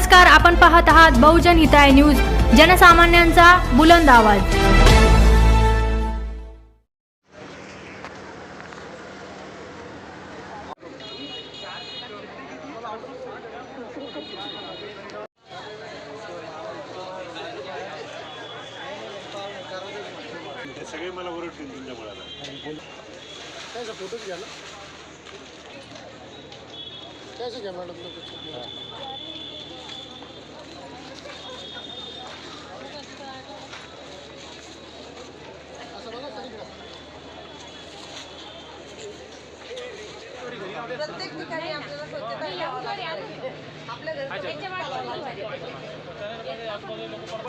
नमस्कार आपण पाहत आहात बहुजन हिताय न्यूज जनसामान्यांचा बुलंद आवाज. सगळे मला ओरडतील तुमच्या मुलाला त्याचा फोटोच घ्या ना त्याचं घ्या मॅडम नको असं बघा सगळीकडे. प्रत्येक ठिकाणी आपल्याला स्वच्छता ठेवावी लागते. आपल्या घरचं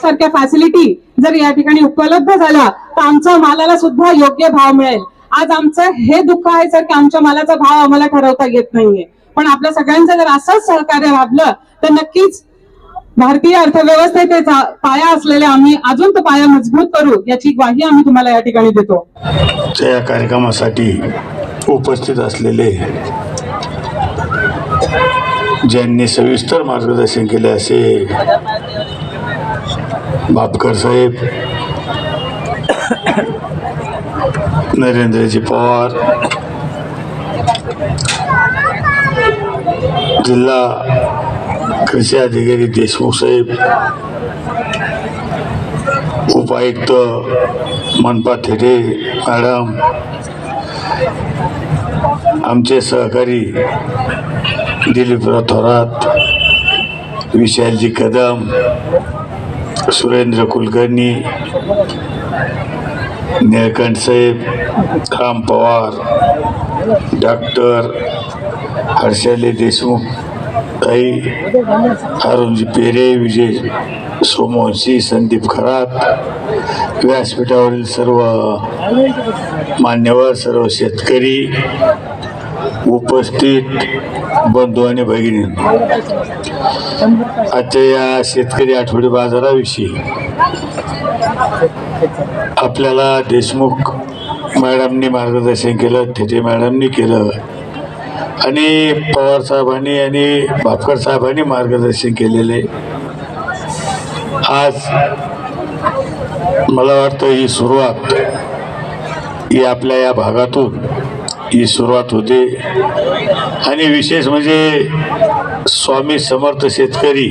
सारख्या फॅसिलिटी जर या ठिकाणी उपलब्ध झाल्या तर आमच्या मालाला सुद्धा योग्य भाव मिळेल. आज आमचं हे दुःख आहे सर की आमच्या मालाचा भाव आम्हाला ठरवता येत नाहीये. पण आपल्या सगळ्यांचं जर असंच सहकार्य लाभलं तर नक्कीच भारतीय अर्थव्यवस्थेचे पाया असलेले आम्ही अजून तो पाया मजबूत करू याची ग्वाही आम्ही तुम्हाला या ठिकाणी देतो. या कार्यक्रमासाठी उपस्थित असलेले ज्यांनी सविस्तर मार्गदर्शन केले असे बापकर साहेब नरेंद्रजी पवार जिल्हा कृषी अधिकारी देशमुख साहेब उपायुक्त मनपा थेटे मॅडम आमचे सहकारी दिलीपराव थोरात विशालजी कदम सुरेंद्र कुलकर्णी निळकंठ साहेब राम पवार डॉक्टर हर्षाली देशमुख ताई अरुणजी पेरे विजय सोमवंशी संदीप खरात व्यासपीठावरील सर्व मान्यवर सर्व शेतकरी उपस्थित बंधू आणि भगिनी. आजच्या या शेतकरी आठवडी बाजाराविषयी आपल्याला देशमुख मॅडमनी मार्गदर्शन केलं थेटे मॅडमनी केलं आणि पवार साहेबांनी आणि भापकर साहेबांनी मार्गदर्शन केलेले. आज मला वाटतं ही सुरुवात ही आपल्या या भागातून ही सुरुवात होते. आणि विशेष म्हणजे स्वामी समर्थ शेतकरी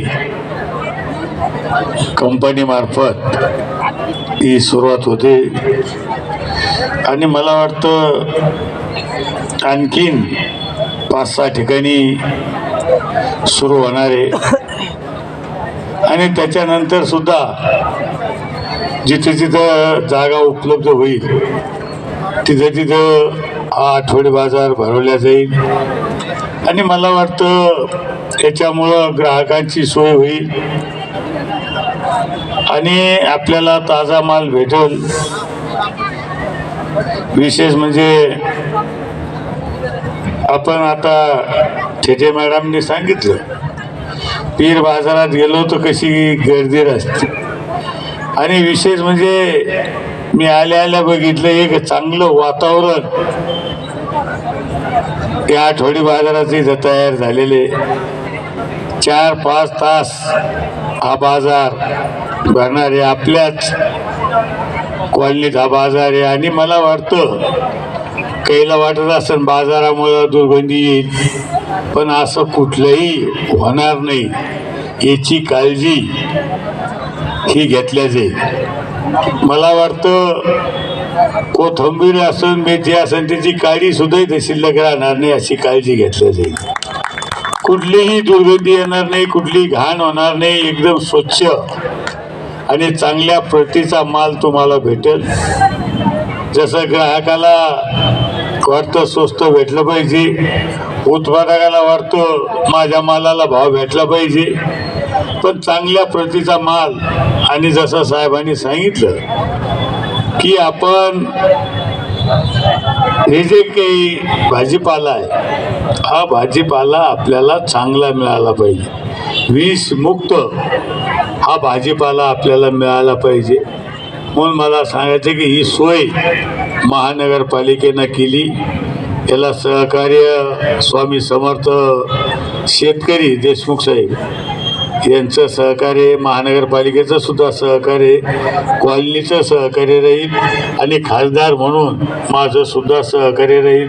कंपनीमार्फत ही सुरुवात होते. आणि मला वाटतं आणखीन पाच सहा ठिकाणी सुरू होणार आहे. आणि त्याच्यानंतर सुद्धा जिथे जिथं जागा उपलब्ध होईल तिथं तिथं हा आठवडी बाजार भरवला जाईल. आणि मला वाटतं याच्यामुळं ग्राहकांची सोय होईल. आणि आपल्याला ताजा माल भेटेल. विशेष म्हणजे आपण आता ठेजे मॅडमने सांगितलं पीर बाजारात गेलो तर कशी गर्दी असते आणि विशेष म्हणजे मी आल्या आल्या बघितलं एक चांगलं वातावरण. या आठवडी बाजाराचे इथं तयार झालेले चार पाच तास हा बाजार भरणारे आपल्याच कॉलनीत हा बाजार आहे. आणि मला वाटतं काहीला वाटत असेल बाजारामुळं दुर्गंधी येईल पण असं कुठलंही होणार नाही. याची काळजी ही घेतल्या जाईल मला वाटतं कोथंबीर असून मेथी असेल त्याची काळी सुद्धा इथे शिल्लक राहणार नाही अशी काळजी घेतल्या जाईल. कुठलीही दुर्गंधी येणार नाही कुठली घाण होणार नाही एकदम स्वच्छ आणि चांगल्या प्रतीचा माल तुम्हाला भेटेल. जसं ग्राहकाला वाटतं स्वस्त भेटलं पाहिजे उत्पादकाला वाटतं माझ्या मालाला भाव भेटला पाहिजे. पण चांगल्या प्रतीचा माल. आणि जसं साहेबांनी सांगितलं की आपण हे जे काही भाजीपाला आहे हा भाजीपाला आपल्याला चांगला मिळाला पाहिजे. विष मुक्त हा भाजीपाला आपल्याला मिळाला पाहिजे. म्हणून मला सांगायचं की ही सोय महानगरपालिकेनं केली. याला सहकार्य स्वामी समर्थ शेतकरी देशमुख साहेब यांचं सहकार्य महानगरपालिकेचं सुद्धा सहकार्य कॉलनीचं सहकार्य राहील आणि खासदार म्हणून माझं सुद्धा सहकार्य राहील.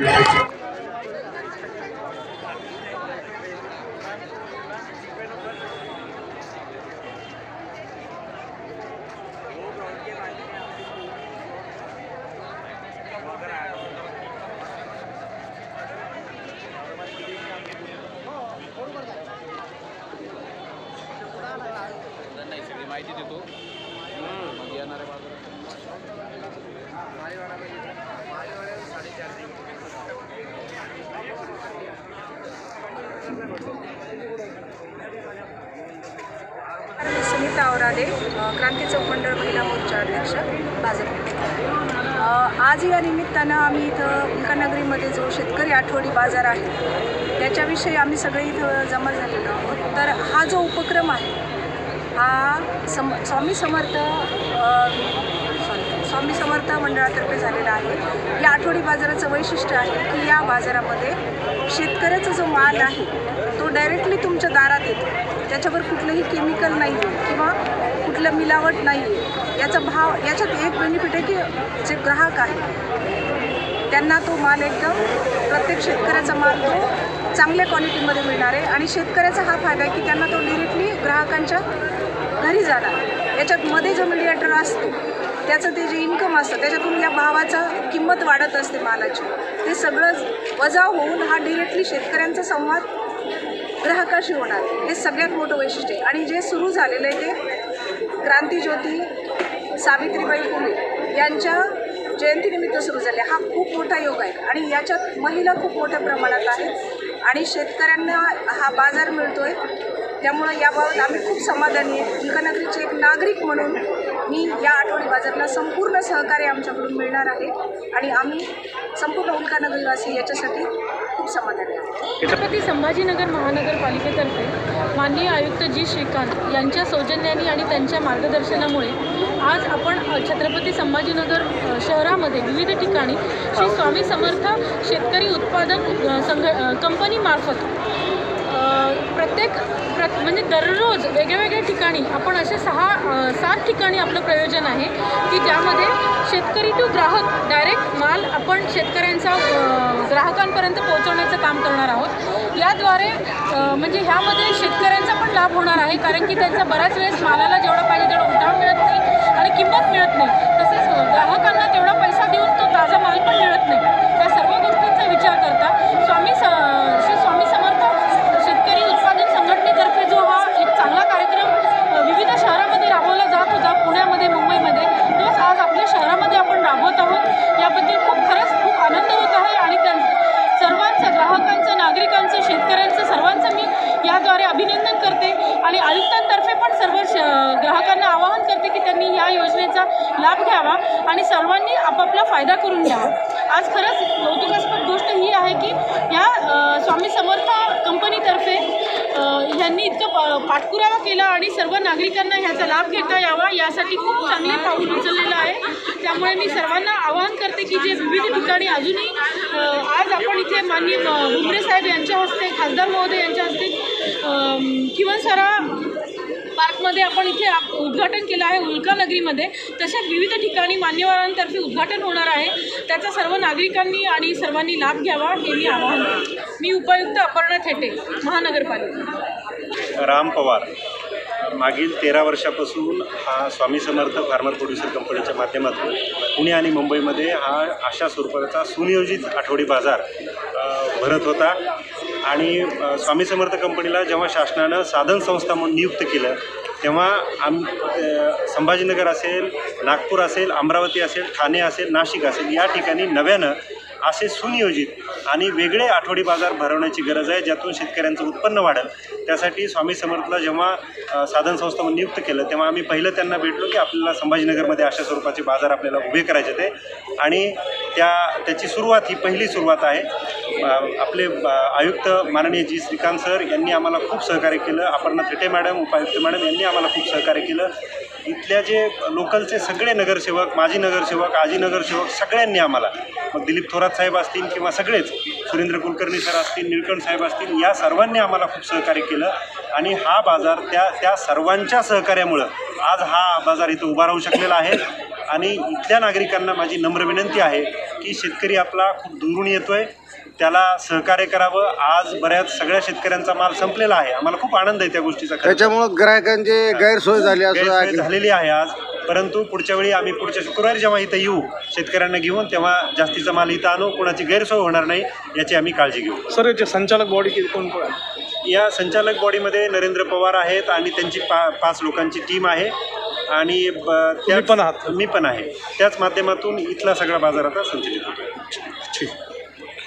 मी क्रांती चौक मंडळ महिला मोर्चा अध्यक्ष भाजप आज या निमित्तानं आम्ही इथं उल्कानगरीमध्ये जो शेतकरी आठवडी बाजार आहे त्याच्याविषयी आम्ही सगळे इथं जमा झालेलो आहोत. तर हा जो उपक्रम आहे हा सम स्वामी समर्थ सॉरी स्वामी समर्थ मंडळातर्फे झालेला आहे. या आठवडी बाजाराचं वैशिष्ट्य आहे की या बाजारामध्ये शेतकऱ्याचा जो माल आहे डायरेक्टली तुमच्या दारात येतो. त्याच्यावर कुठलंही केमिकल नाही आहे किंवा कुठलं मिलावट नाही आहे याचा भाव याच्यात एक बेनिफिट आहे की जे ग्राहक आहे त्यांना तो माल एकदम प्रत्येक शेतकऱ्याचा माल तो चांगल्या क्वालिटीमध्ये मिळणार आहे. आणि शेतकऱ्याचा हा फायदा आहे की त्यांना तो डिरेक्टली ग्राहकांच्या घरी जाणार. याच्यात मध्ये जो मीडिएटर असतो त्याचं ते जे इन्कम असतं त्याच्यातून या भावाचा किंमत वाढत असते मालाची. ते सगळं वजा होऊन हा डिरेक्टली शेतकऱ्यांचा संवाद ग्राहकाशी होणार. हे सगळ्यात मोठं वैशिष्ट्य आहे. आणि जे सुरू झालेलं आहे ते क्रांतीज्योती सावित्रीबाई फुले यांच्या जयंतीनिमित्त सुरू झाले. हा खूप मोठा योग आहे. आणि याच्यात महिला खूप मोठ्या प्रमाणात आहेत. आणि शेतकऱ्यांना हा बाजार मिळतो आहे त्यामुळं याबाबत आम्ही खूप समाधानी आहे. उल्कानगरीचे एक नागरिक म्हणून मी या आठवडी बाजारला संपूर्ण सहकार्य आमच्याकडून मिळणार आहे. आणि आम्ही संपूर्ण उल्कानगरीवासी याच्यासाठी खूप समाधानी छत्रपती संभाजीनगर महानगरपालिकेतर्फे माननीय आयुक्त जी श्रीकांत यांच्या सौजन्याने आणि त्यांच्या मार्गदर्शनामुळे आज आपण छत्रपती संभाजीनगर शहरामध्ये विविध ठिकाणी श्री स्वामी समर्थ शेतकरी उत्पादन संघ कंपनीमार्फत प्रत्येक म्हणजे दररोज वेगळ्या ठिकाणी आपण असे सहा सात ठिकाणी आपलं प्रयोजन आहे की ज्यामध्ये शेतकरी टू ग्राहक डायरेक्ट माल आपण शेतकऱ्यांचा ग्राहकांपर्यंत पोहोचवण्याचं काम करणार आहोत. याद्वारे म्हणजे ह्यामध्ये शेतकऱ्यांचा पण लाभ होणार आहे कारण की त्यांचा बऱ्याच वेळेस मालाला जेवढा पाहिजे तेवढा उठाव मिळत नाही आणि किंमत मिळत नाही. तसेच ग्राहकांना तेवढा पैसा देऊन तो ताजा माल पण मिळत नाही त्या सर्व गोष्टींचा विचार करता स्वामी स श्री स्वामी समर्थ शेतकरी उत्पादन संघटनेतर्फे जो हा एक चांगला कार्यक्रम अ, विविध शहरामध्ये राबवला जात होता पुण्यामध्ये मुंबईमध्ये तोच आज आपल्या शहरामध्ये आपण राबवत आहोत याबद्दल खूप खरंच खूप आनंद होत आहे आणि त्यां सर्वांचं ग्राहकांचं नागरिकांचं शेतकऱ्यांचं सर्वांचं मी याद्वारे अभिनंदन करते आणि आयुक्तांतर्फे पण सर्व श ग्राहकांना आवाहन करते की त्यांनी या योजनेचा लाभ घ्यावा आणि सर्वांनी आपापला फायदा करून घ्यावा आज खरंच कौतुकास्पद गोष्ट ही आहे की या स्वामी समर्थ कंपनीतर्फे ह्यांनी इतकं प- पाठपुरावा केला आणि सर्व नागरिकांना ह्याचा लाभ घेता यावा यासाठी खूप चांगले पाऊल उचललेलं आहे. त्यामुळे मी सर्वांना आवाहन करते की जे विविध ठिकाणी अजूनही आज आपण इथे माननीय भुमरे साहेब यांच्या हस्ते खासदार महोदय यांच्या हस्ते किंवा सरा पार्कमध्ये आपण इथे आप- उद्घाटन केलं आहे उल्कानगरीमध्ये तसेच विविध ठिकाणी मान्यवरांतर्फे उद्घाटन होणार आहे. त्याचा सर्व नागरिकांनी आणि सर्वांनी लाभ घ्यावा हे मी आवाहन मी उपायुक्त अपर्णा थेटे महानगरपालिका. राम पवार. मागील तेरा वर्षापासून हा स्वामी समर्थ फार्मर प्रोड्युसर कंपनीच्या माध्यमातून पुणे आणि मुंबईमध्ये हा अशा स्वरूपाचा सुनियोजित आठवडी बाजार भरत होता. आणि स्वामी समर्थ कंपनीला जेव्हा शासनानं साधन संस्था म्हणून नियुक्त केलं तेव्हा आम संभाजीनगर असेल नागपूर असेल अमरावती असेल ठाणे असेल नाशिक असेल या ठिकाणी नव्यानं असे सुनियोजित आणि वेगळे आठवडी बाजार भरवण्याची गरज आहे ज्यातून शेतकऱ्यांचं उत्पन्न वाढेल. त्यासाठी स्वामी समर्थला जेव्हा साधन संस्था म्हणून नियुक्त केलं तेव्हा आम्ही पहिलं त्यांना भेटलो की आपल्याला संभाजीनगरमध्ये अशा स्वरूपाचे बाजार आपल्याला उभे करायचे ते आणि त्या त्याची सुरुवात ही पहिली सुरुवात आहे. आपले आयुक्त माननीय जी श्रीकांत सर यांनी आम्हाला खूप सहकार्य केलं. अपर्णा थेटे मॅडम उपायुक्त मॅडम यांनी आम्हाला खूप सहकार्य केलं. इथल्या जे लोकलचे सगळे नगरसेवक माजी नगरसेवक आजी नगरसेवक सगळ्यांनी आम्हाला मग दिलीप थोरात साहेब असतील किंवा सगळेच सुरेंद्र कुलकर्णी सर असतील निळकंठ साहेब असतील या सर्वांनी आम्हाला खूप सहकार्य केलं. आणि हा बाजार त्या त्या सर्वांच्या सहकार्यामुळं आज हा बाजार इथं उभा राहू शकलेला आहे. आणि इथल्या नागरिकांना माझी नम्र विनंती आहे की शेतकरी आपला खूप दुरून येतो आहे त्याला सहकार्य करावं. आज बऱ्याच सगळ्या शेतकऱ्यांचा माल संपलेला आहे. आम्हाला खूप आनंद आहे त्या गोष्टीचा. त्याच्यामुळं ग्राहकांची गैरसोय झाली असं गैरसोय ऐकलं. झालेली आहे आज. परंतु पुढच्या वेळी आम्ही पुढच्या शुक्रवारी जेव्हा इथं येऊ शेतकऱ्यांना घेऊन तेव्हा जास्तीचा माल इथं आणू. कोणाची गैरसोय होणार नाही याची आम्ही काळजी घेऊ. सर याचे संचालक बॉडी कोण कोण आहे? या संचालक बॉडीमध्ये नरेंद्र पवार आहेत आणि त्यांची पा पाच लोकांची टीम आहे. आणि ब- त्याच- पण आहात. मी पण आहे. त्याच माध्यमातून इथला सगळा बाजार आता संचलित होतो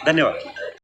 धन्यवाद.